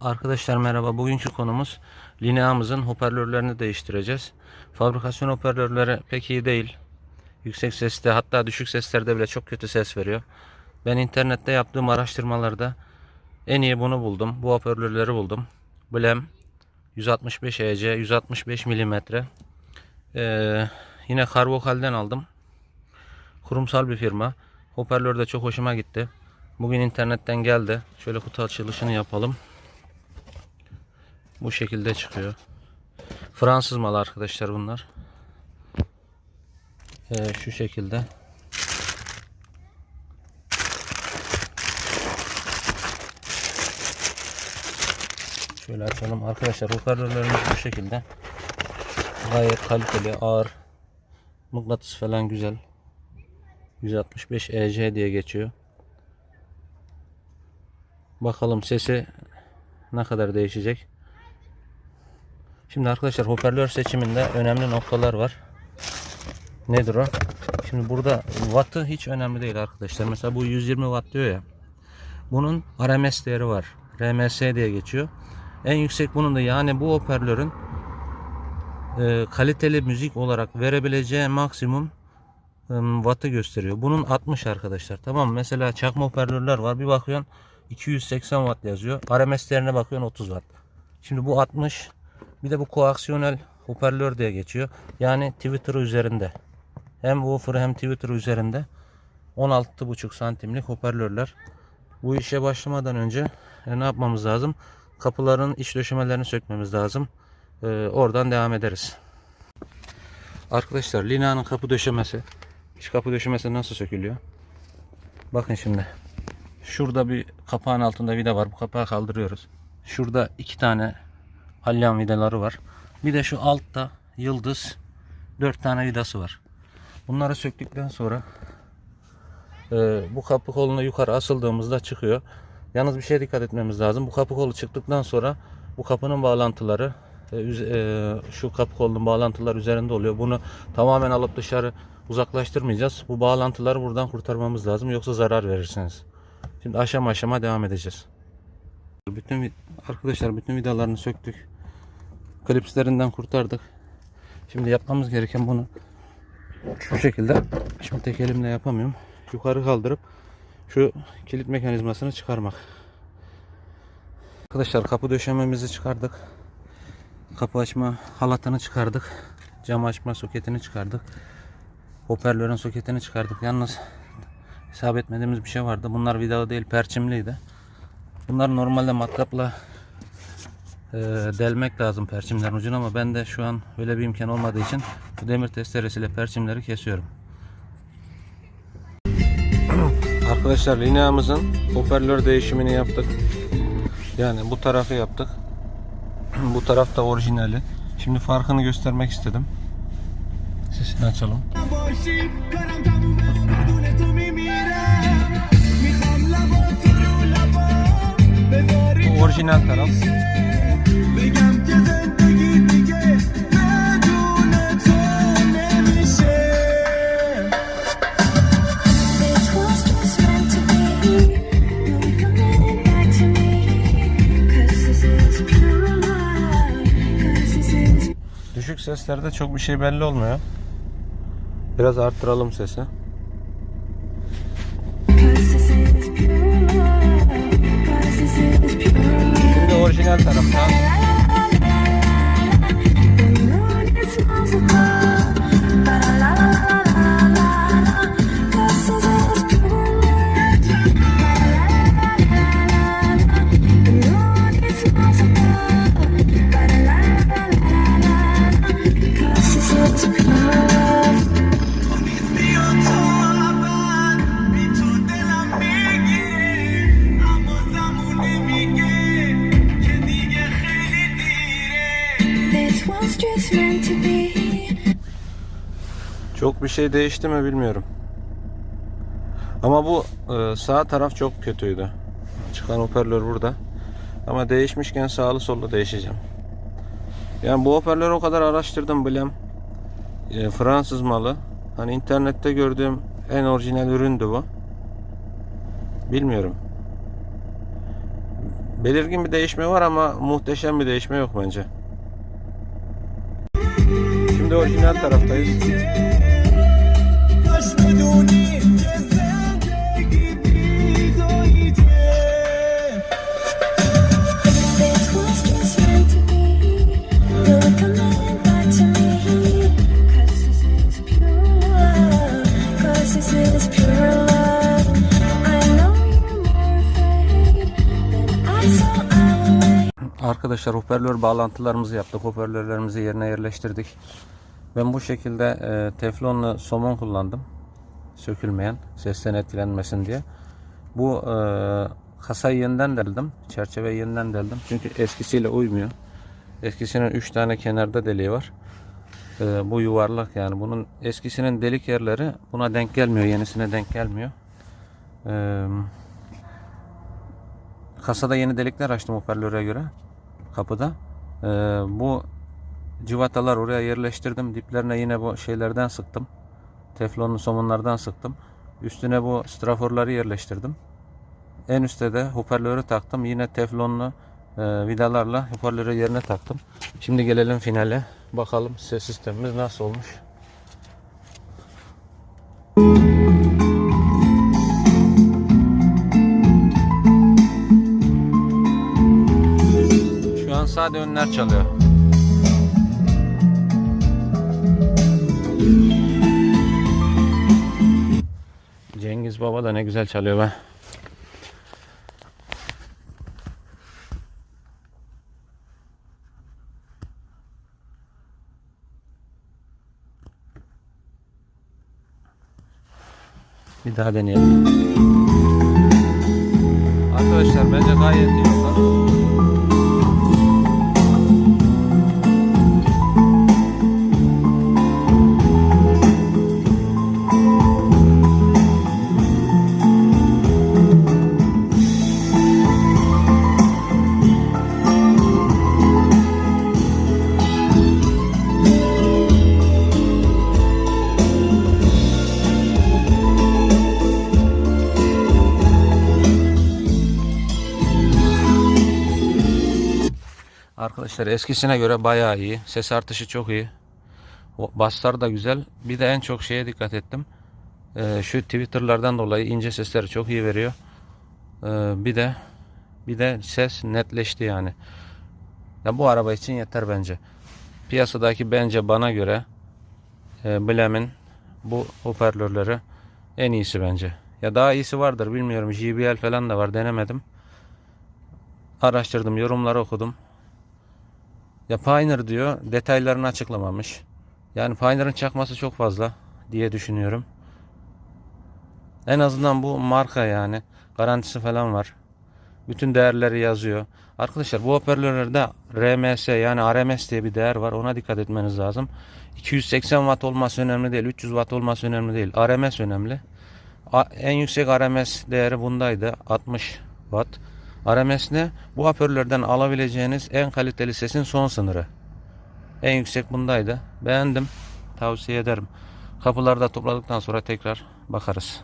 Arkadaşlar merhaba. Bugünkü konumuz lineamızın hoparlörlerini değiştireceğiz. Fabrikasyon hoparlörleri pek iyi değil. Yüksek seste hatta düşük seslerde bile çok kötü ses veriyor. Ben internette yaptığım araştırmalarda en iyi bunu buldum. Bu hoparlörleri buldum. Blem 165 EC 165 mm. Ee, yine Carvocal'den aldım. Kurumsal bir firma. Hoparlör de çok hoşuma gitti. Bugün internetten geldi. Şöyle kutu açılışını yapalım. Bu şekilde çıkıyor. Fransız malı arkadaşlar bunlar. Ee, şu şekilde. Şöyle açalım. Arkadaşlar hoparlörlerimiz bu şekilde. Gayet kaliteli, ağır. Mıknatıs falan güzel. 165 EC diye geçiyor. Bakalım sesi ne kadar değişecek. Şimdi arkadaşlar hoparlör seçiminde önemli noktalar var. Nedir o? Şimdi burada wattı hiç önemli değil arkadaşlar. Mesela bu 120 watt diyor ya. Bunun RMS değeri var. RMS diye geçiyor. En yüksek bunun da yani bu hoparlörün e, kaliteli müzik olarak verebileceği maksimum e, wattı gösteriyor. Bunun 60 arkadaşlar. Tamam? Mesela çakma hoparlörler var. Bir bakıyorsun 280 watt yazıyor. RMS değerine bakıyorsun 30 watt. Şimdi bu 60. Bir de bu koaksiyonel hoparlör diye geçiyor. Yani Twitter üzerinde. Hem woofer hem Twitter üzerinde 16,5 santimlik hoparlörler. Bu işe başlamadan önce e, ne yapmamız lazım? Kapıların iç döşemelerini sökmemiz lazım. E, oradan devam ederiz. Arkadaşlar Lina'nın kapı döşemesi. İç kapı döşemesi nasıl sökülüyor? Bakın şimdi. Şurada bir kapağın altında vida var. Bu kapağı kaldırıyoruz. Şurada iki tane alyan vidaları var. Bir de şu altta yıldız dört tane vidası var. Bunları söktükten sonra e, bu kapı koluna yukarı asıldığımızda çıkıyor. Yalnız bir şeye dikkat etmemiz lazım. Bu kapı kolu çıktıktan sonra bu kapının bağlantıları e, e, şu kapı kolunun bağlantılar üzerinde oluyor. Bunu tamamen alıp dışarı uzaklaştırmayacağız. Bu bağlantıları buradan kurtarmamız lazım. Yoksa zarar verirsiniz. Şimdi aşama aşama devam edeceğiz. Bütün arkadaşlar bütün vidalarını söktük. Klipslerinden kurtardık. Şimdi yapmamız gereken bunu şu şekilde şimdi tek elimle yapamıyorum. Yukarı kaldırıp şu kilit mekanizmasını çıkarmak. Arkadaşlar kapı döşememizi çıkardık. Kapı açma halatını çıkardık. Cam açma soketini çıkardık. Hoparlörün soketini çıkardık. Yalnız hesap etmediğimiz bir şey vardı. Bunlar vidalı değil perçimliydi. Bunlar normalde matkapla e, delmek lazım perçimlerin ucunu ama ben de şu an öyle bir imkan olmadığı için bu demir testeresiyle perçimleri kesiyorum. Arkadaşlar lineamızın hoparlör değişimini yaptık. Yani bu tarafı yaptık. bu taraf da orijinali. Şimdi farkını göstermek istedim. Sesini açalım. 'Cause this is Düşük seslerde çok bir şey belli olmuyor. Biraz arttıralım sesi. 'cause this is pure love. Love. Şimdi orijinal tarafta. The moon Çok bir şey değişti mi bilmiyorum. Ama bu e, sağ taraf çok kötüydü. Çıkan hoparlör burada. Ama değişmişken sağlı sollu değişeceğim. Yani bu hoparlörü o kadar araştırdım bilem. E, Fransız malı. Hani internette gördüğüm en orijinal üründü bu. Bilmiyorum. Belirgin bir değişme var ama muhteşem bir değişme yok bence. Şimdi orijinal taraftayız. Arkadaşlar hoparlör bağlantılarımızı yaptık. Hoparlörlerimizi yerine yerleştirdik. Ben bu şekilde e, teflonlu somon kullandım. Sökülmeyen, sesten etkilenmesin diye. Bu e, kasayı yeniden deldim. Çerçeveyi yeniden deldim. Çünkü eskisiyle uymuyor. Eskisinin 3 tane kenarda deliği var. E, bu yuvarlak yani. Bunun eskisinin delik yerleri buna denk gelmiyor. Yenisine denk gelmiyor. Eee Kasada yeni delikler açtım hoparlöre göre. Kapıda. Ee, bu civatalar oraya yerleştirdim. Diplerine yine bu şeylerden sıktım. Teflonlu somunlardan sıktım. Üstüne bu straforları yerleştirdim. En üstte de hoparlörü taktım. Yine teflonlu e, vidalarla hoparlörü yerine taktım. Şimdi gelelim finale. Bakalım ses sistemimiz nasıl olmuş. Şu an sade önler çalıyor. Baba da ne güzel çalıyor be. Bir daha deneyelim. Arkadaşlar bence gayet iyi Arkadaşlar eskisine göre bayağı iyi. Ses artışı çok iyi. Baslar da güzel. Bir de en çok şeye dikkat ettim. Ee, şu Twitter'lardan dolayı ince sesleri çok iyi veriyor. Ee, bir de bir de ses netleşti yani. Ya bu araba için yeter bence. Piyasadaki bence bana göre e, Blem'in bu hoparlörleri en iyisi bence. Ya daha iyisi vardır bilmiyorum. JBL falan da var denemedim. Araştırdım, yorumları okudum. Ya Pioneer diyor detaylarını açıklamamış. Yani Pioneer'ın çakması çok fazla diye düşünüyorum. En azından bu marka yani garantisi falan var. Bütün değerleri yazıyor. Arkadaşlar bu hoparlörlerde RMS yani RMS diye bir değer var. Ona dikkat etmeniz lazım. 280 watt olması önemli değil. 300 watt olması önemli değil. RMS önemli. En yüksek RMS değeri bundaydı. 60 watt. RMS ne? Bu hoparlörden alabileceğiniz en kaliteli sesin son sınırı. En yüksek bundaydı. Beğendim. Tavsiye ederim. Kapıları da topladıktan sonra tekrar bakarız.